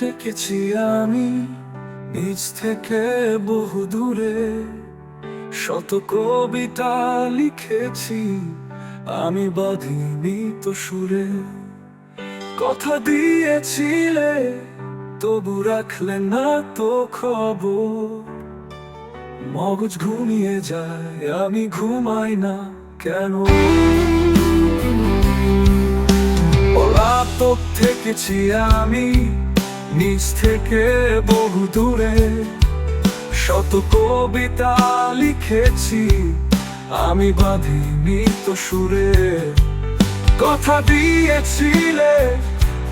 থেকেছি আমি, নিজ থেকে বহু দূরে। শত কবিতা লিখেছি, আমি বাঁধিনি তো সুরে। কথা দিয়েছিলে, তবু রাখলে না তো খবর। মগজ ঘুমিয়ে যায়, আমি ঘুমাই না কেন? পলাতক থেকেছি আমি নিজ থেকে বহু দূরে শত কবিতা লিখেছি, আমি বাঁধিনি তো সুরে। কথা দিয়েছিলে,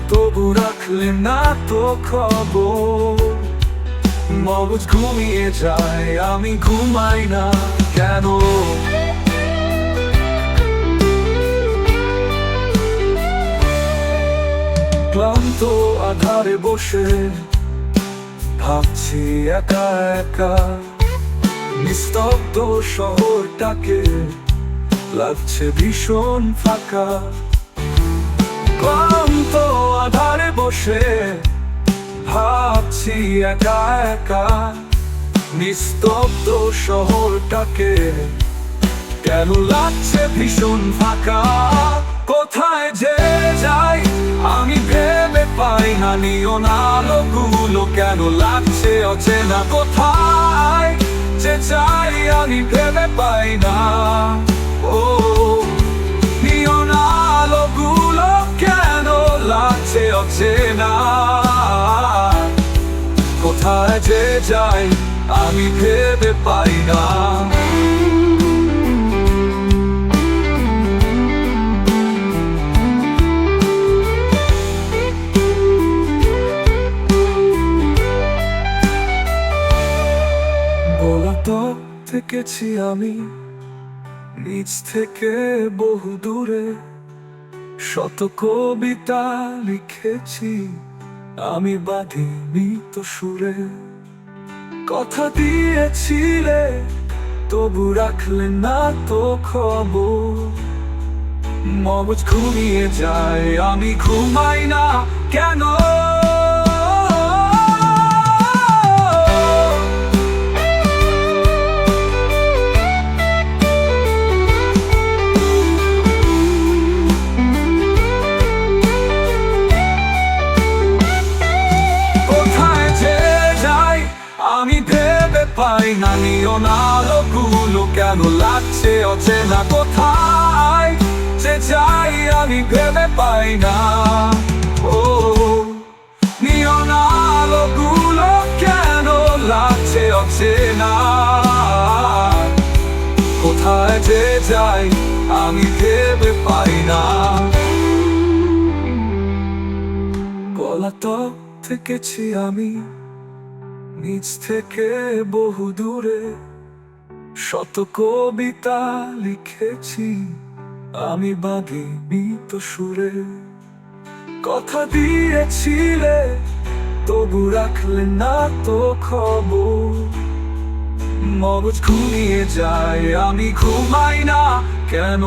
তবু রাখলে না তো খবর। মগজ ঘুমিয়ে যায়, আমি ঘুমাই না কেন? ক্লান্ত আধারে বসে ভাবছি একা একা। নিস্তব্ধ শহরটাকে লাগছে ভীষণ ফাঁকা। ক্লান্ত আধারে বসে ভাবছি একা একা। নিস্তব্ধ শহরটাকে কেন লাগছে ভীষণ ফাঁকা? কোথায় যে যাই, আমি ভেবে পাই না নিও নিয়ন আলোগুলো কেন লাগছে অচেনা কোথায়? যে যাই আমি ভেবে পাই না। ও নিয়ন আলোগুলো কেন লাগছে অচেনা? কোথায় যে যাই আমি ভেবে পাই না। থেকেছি আমি। নিজ থেকে বহু দূরে শত কবিতা লিখেছি। আমি বাঁধিনি তো সুরে। কথা দিয়েছিলে, তবু রাখলে না তো খবর। মগজ ঘুমিয়ে যায়, আমি ঘুমাই না কেন? আমি ভেবে পাই না নিয়ন আলোগুলো কেন লাগছে অচেনা কোথায়? যে যাই আমি ভেবে পাই না। ও নিয়ন আলোগুলো কেন লাগছে অচেনা? কোথায় যে যাই আমি ভেবে পাই না। পলাতক থেকেছি আমি। নিজ থেকে বহু দূরে শত কবিতা লিখেছি, আমি বাঁধিনি তো সুরে। কথা দিয়েছিলে, তবু রাখলে না তো খবর। মগজ ঘুমিয়ে যায়, আমি ঘুমাই না কেন?